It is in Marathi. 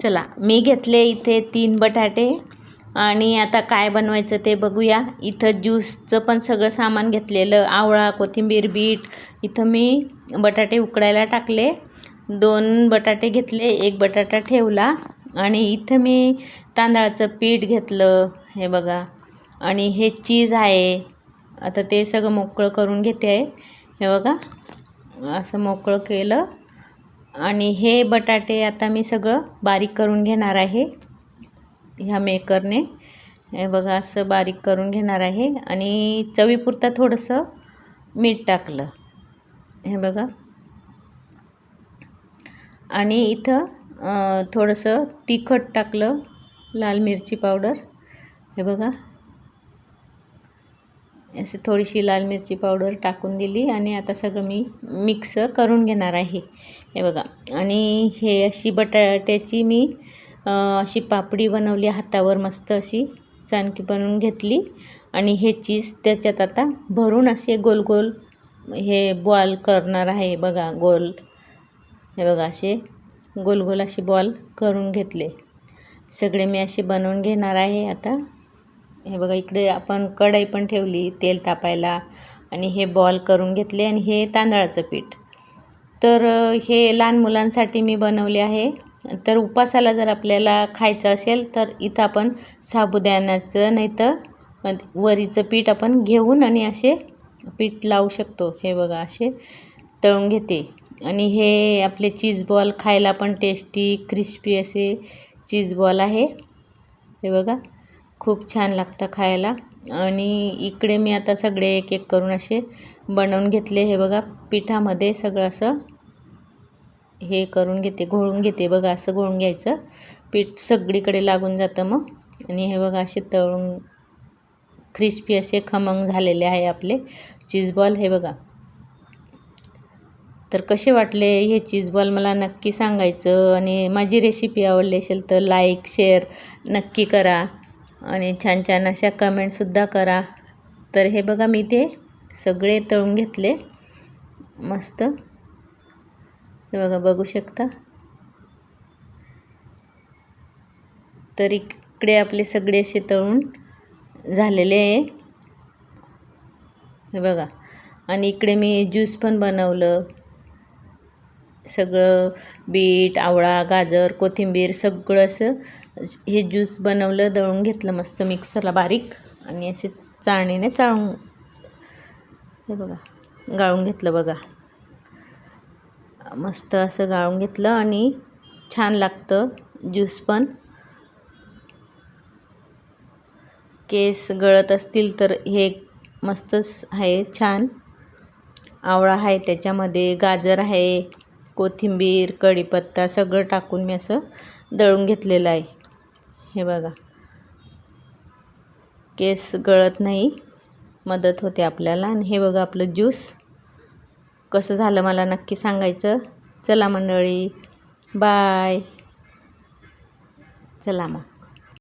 चला मी घेतले इथे तीन बटाटे आणि आता काय बनवायचं ते बघूया. इथं ज्यूसचं पण सगळं सामान घेतलेलं आवळा कोथिंबीर बीट इथं मी बटाटे उकडायला टाकले. दोन बटाटे घेतले एक बटाटा ठेवला आणि इथं मी तांदळाचं पीठ घेतलं हे बघा. आणि हे चीज आहे. आता ते सगळं मोकळं करून घेते. आहे हे बघा असं मोकळं केलं. आणि हे बटाटे आता मी सगळं बारीक करून घेणार आहे ह्या मेकरने. हे बघा असं बारीक करून घेणार आहे. आणि चवीपुरता थोडंसं मीठ टाकलं. हे बघा. आणि इथं थोडंसं तिखट टाकलं लाल मिरची पावडर. हे बघा. अशी थोडीशी लाल मिरची पावडर टाकून दिली आणि आता सगळं मी मिक्स करून घेणार आहे. हे बघा. आणि हे अशी बटाट्याची मी अशी पापडी बनवली हातावर मस्त अशी चाणकी बनवून घेतली. आणि हे चीज त्याच्यात आता भरून असे गोल गोल हे बॉल करणार आहे बघा गोल. हे बघा असे गोल गोल असे बॉल करून घेतले. सगळे मी असे बनवून घेणार आहे आता. हे बघा इकडे आपण कढई पण ठेवली तेल तापायला आणि हे बॉल करून घेतले आणि हे तांदळाचं पीठ. तर हे लहान मुलांसाठी मी बनवले आहे. तर उपासाला जर आपल्याला खायचं असेल तर इथं आपण साबुदाण्याचं नाही तर वरीचं पीठ आपण घेऊन आणि असे पीठ लावू शकतो. हे बघा असे तळून घेते. आणि हे आपले चीज बॉल खायला पण टेस्टी क्रिस्पी असे चीज बॉल आहे. हे बघा. खूप छान लागतं खायला. आणि इकडे मी आता सगळे एक एक करून असे बनवून घेतले. हे बघा पिठामध्ये सगळं असं हे करून घेते घोळून घेते. बघा असं घोळून घ्यायचं. पीठ सगळीकडे लागून जातं मग. आणि हे बघा असे तळून क्रिस्पी असे खमंग झालेले आहे आपले चीजबॉल हे बघा. तर कसे वाटले हे चीजबॉल मला नक्की सांगायचं. आणि माझी रेसिपी आवडली असेल तर लाईक शेअर नक्की करा. आणि छान छान अशा कमेंटसुद्धा करा. तर हे बघा मी ते सगळे तळून घेतले. मस्त. हे बघा बघू शकता? तर इकडे आपले सगळे असे तळून झालेले आहे. हे बघा. आणि इकडे मी ज्यूस पण बनवलं. सगळं बीट आवळा गाजर कोथिंबीर सगळं असं हे ज्यूस बनवलं दळून घेतलं मस्त मिक्सरला बारीक आणि असे चाळणीने चाळून हे बघा गाळून घेतलं बघा. मस्त असं गाळून घेतलं आणि छान लागतं ज्यूस पण. केस गळत असतील तर हे मस्तच आहे छान. आवळा आहे त्याच्यामध्ये गाजर आहे कोथिंबीर कढीपत्ता सगळं टाकून मी असं दळून घेतलेलं आहे. हे बघा. केस गळत नाही मदत होते आपल्याला. आणि हे बघा आपलं ज्यूस. कसं झालं मला नक्की सांगायचं? चला मंडळी बाय. चला मग.